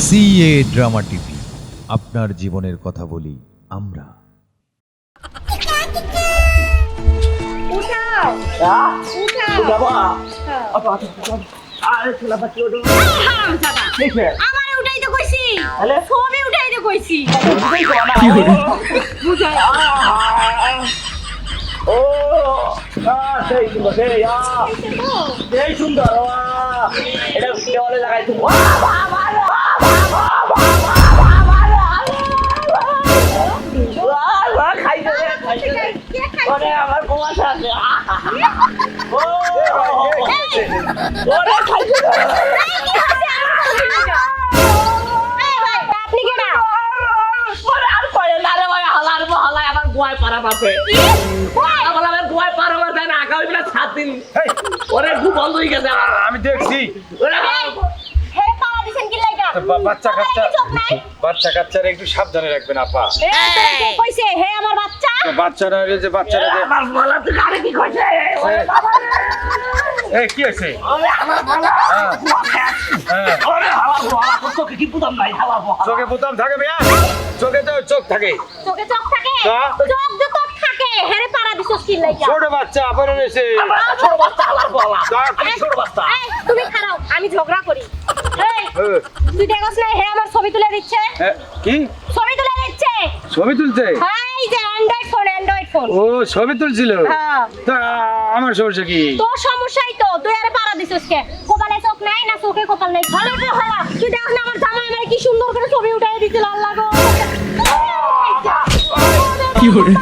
CA drama TV আপনার জীবনের কথা বলি আমরা। উঠাও। উঠাও। আমারে কইছি ছবি উঠাইতে কইছি বুঝাই ও সেই সুন্দর সেই সেই সুন্দর এটা দেওয়ালে লাগাই তুমি দে, দে। আমার কুয়াশা আছে ও, ওরে, খাইতে গোয়ায় আমার আমার গোয়ায় পারা পাবে না আগামী বেলা সাত দিন। ওরে খুব বন্ধ হয়ে গেছে আমার। আমি দেখছি। ওরে, হে পাড়া দিছেন কি লাইগা? বা- বাচ্চা কাচ্চা কি চোখ নাই? বাচ্চা কাচ্চারা একটু সাবধানে রাখবেন আপা। এ, তোরা কে কইছে? হে আমার বাচ্চা? বাচ্চারা হইলে যে বাচ্চারা যে আমার বলা তো কারে কি কইছে? ওরে বাবা রে। এই কি আছে আমার বলা। ওরে হাওয়া বলা তোকে কি বুঝাম নাই হাওয়া চোখে থাকে ভাইয়া চোখে তো চোখ থাকে। চোখে চোখ থাকে? চোখ তো তোর থাকে। হে রে পাড়া দিছস কি লাইগা? ছোট বাচ্চা পরে ছোট বাচ্চা হালার বলা। ছোট বাচ্চা। এই, তুমি খারাও আমি ঝগড়া করি। এই, তুই দেখছ না হে আমার ছবি তুলে দিচ্ছে? কি? ছবি তুলে দিচ্ছে? ছবি তুলছে? এই যে অ্যান্ড্রয়েড ফোন অ্যান্ড্রয়েড ফোন ও ছবি তুলছিল? হ্যাঁ। তা আমার সমস্যা কি? তোর সমস্যাই তো তুই আরে পাড়া দিছিস কে? কপালে চোখ নাই না চোখে কপাল নাই? ভালো তো ভালো তুই দেখ না আমার জামাই আমার কি সুন্দর করে ছবি উঠাই দিছিল আল্লাহ গো। কি হরে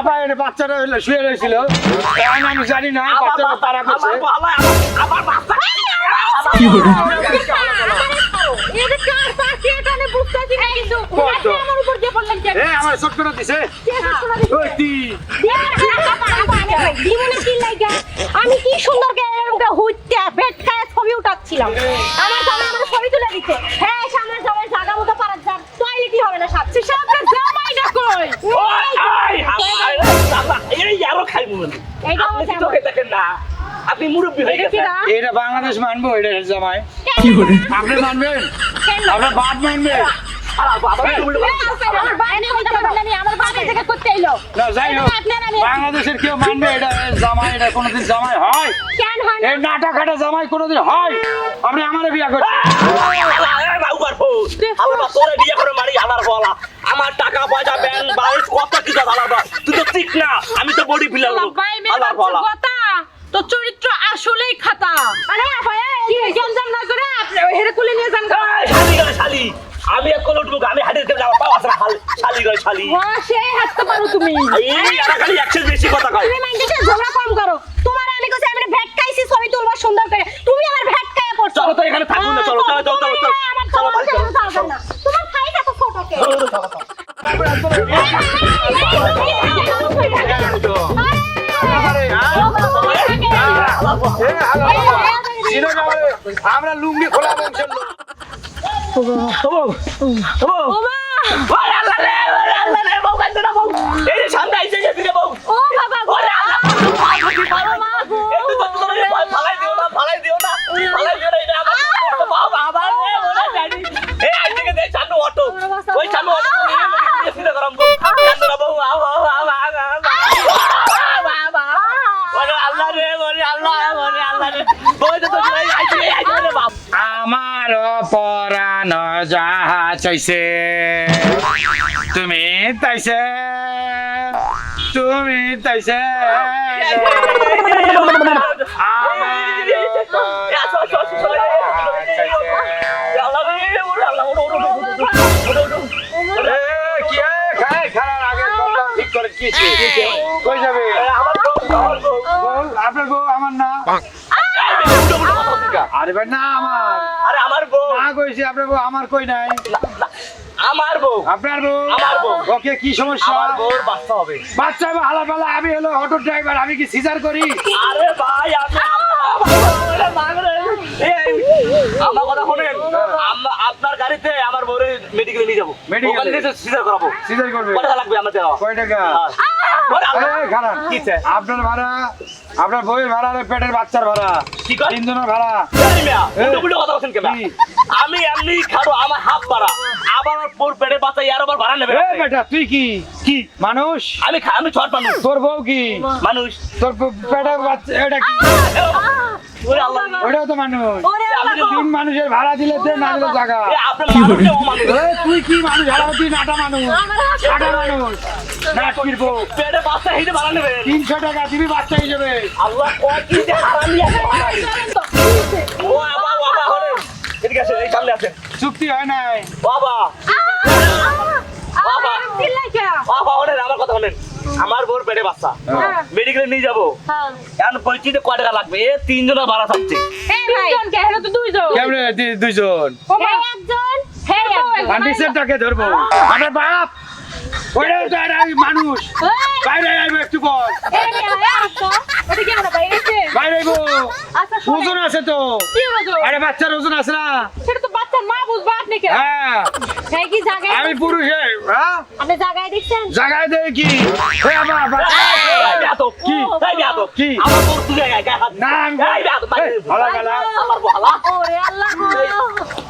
আবার এটা বাচ্চারা হইল শুয়ে রয়েছিল। এখন আমি জানি না বাচ্চারা তারা করছে। আমার বলা আমার বাচ্চা। কি হলো? এ আমার শট করে দিছে? ওই কি আমি কি সুন্দর বেড খায় ছবি উঠাচ্ছিলাম। আমার জামা আমার ছবি তুলে দিতে হ্যাঁ আমার জামাই জায়গা মতো পারার টয়লেটই হবে না সাথে জামাইটা কই? আপনি দেখেন না মুরব্বী হয়ে গেছেন। এটা বাংলাদেশ মানবো এটা জামাই। কি করে মানবেন? আপনার মানবেন বাংলাদেশের কেউ মানবে এটা জামাই এটা কোনোদিন জামাই হয়? এই নাটা খাটা জামাই কোনোদিন হয়। আপনি আমারে বিয়া করছেন। আমার টাকা পয়সা ব্যাংক বাউন্স কত কিছু হালার তুই তো ঠিক না আমি তো বডি ফিলার লোক। হালার বলা তো চরিত্র আসলেই খাতা। আরে ভাই কি গঞ্জাম না করে আপনি হেরে কুলে নিয়ে যান শালি গেলে শালি। আমি এক কল উঠবো আমি হাটের দেবে আমার পাওয়া আছে শালি। গেলে শালি। হ্যাঁ সেই হাঁটতে পারো তুমি। এই এরা খালি একশো বেশি কথা কয়। আমরা লুঙ্গি খোলা বংশের লোক সামনে আইছে গেছে রে, বউ। ও বাবা আমার পরাণ যাহা চাইছে তুমি তাইছে তুমি তাইছে। আরে ভাই না আমার। আরে আমার বউ। না কইছি আপনার বউ আমার কই নাই? আমার বউ। আপনার বউ? আমার বউ। ওকে কি সমস্যা? আমার বউর বাচ্চা হবে। বাচ্চা হালা পালা আমি হলো অটো ড্রাইভার আমি কি সিজার করি? আরে ভাই আমি আমার কথা শোনেন। আম- আপনার গাড়িতে আমার বউরে মেডিকেলে নিয়ে যাব? নিয়ে সিজার করাবো। সিজার করবে? কত লাগবে আমার দেওয়া? কয় টাকা? কি আপনার ভাড়া আপনার বউয়ের ভাড়া আর পেটের বাচ্চার ভাড়া। তিনজনের ভাড়া। জানি মিয়া, এই। উল্টো পুল্টো কথা বলছেন কেন? কি? আমি এমনি খাব আমার হাফ ভাড়া। আবার আমার পেটের বাচ্চা ইয়ার আবার ভাড়া নেবে বেটা তুই কি? কি? মানুষ? আমি আমি ছট মানুষ। তোর বউ কি? মানুষ। তোর পেটের বাচ্চা এটা কি? ওটাও তো মানুষ। তিন মানুষের ভাড়া দিলে দে না দিলে জায়গা তুই কি মানুষ? ভাড়া নাটা মানুষ। মানুষ। নাটকির বউ পেটে বাচ্চা হিসেবে ভাড়া নেবে তিনশো টাকা দিবি বাচ্চা হিসেবে। আল্লাহ কয় কি যে হারামি আছে ও বাবা বাবা হরে এদিকে আসেন এই সামনে আসেন। চুক্তি হয় নাই। বাবা। বাবা। বাবা হলেন আমার কথা হলেন আমার বোর পেটে বাচ্চা। হ্যাঁ, মেডিকেলে নিয়ে যাব। হ্যাঁ। এখন পরিচিত কয় টাকা লাগবে? এ তিনজনের ভাড়া থাকছে। এই ভাই, তিনজন কে হেরে তো দুইজন। দুইজন। একজন, ধরবো। আমার বাপ! তো একটা মানুষ। বাইরে আইবো একটু পর। বাইরে আইবো আচ্ছা, ওজন আছে তো। কি ওজন? আরে বাচ্চার ওজন আছে না। সেটা তো বাচ্চার মা বুঝবা আপনি কে? হ্যাঁ। এই কি জায়গায় আমি পুরুষে হ্যাঁ? আপনি জায়গায় দেখছেন? জায়গায় কি আমার বাচ্চা। কি? কি? আমার হাত না আমি ওরে আল্লাহ।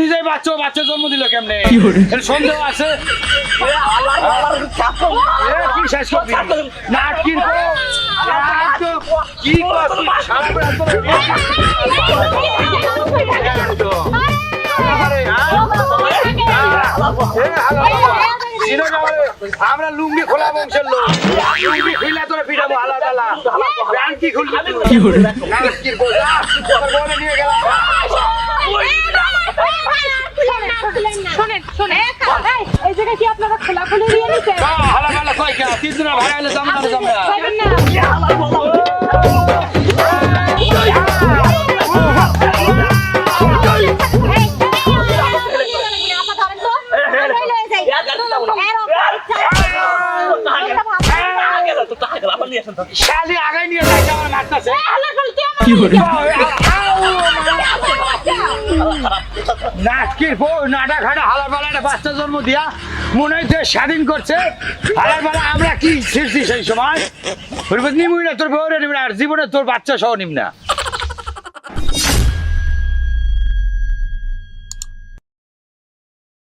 নিজেই বাচ্চা বাচ্চা জন্ম দিল কেমনে? সন্দেহ আছে? কি শেষ করবি? কি আমরা লুঙ্গি খোলা বংশের লোক। লুঙ্গি তোরা পিটাবো হালা তালা কি খুলবি নিয়ে গেলাম। শোনেন শোনেন এই, এই জায়গায় কি আপনারা নিছেন হালা কে তিন ভাড়া হলে না শালি আগাই নিয়ে আমার বল তুই নাটকির পো নাটা খাটা হালার বেলা বাচ্চা জন্ম দিয়া মনে হচ্ছে স্বাধীন করছে। হালার বেলা, আমরা কি ছিড়ছি সেই সময়? নিবি না তোর বউরে নিবি না, আর জীবনে তোর বাচ্চা সহ নিম না।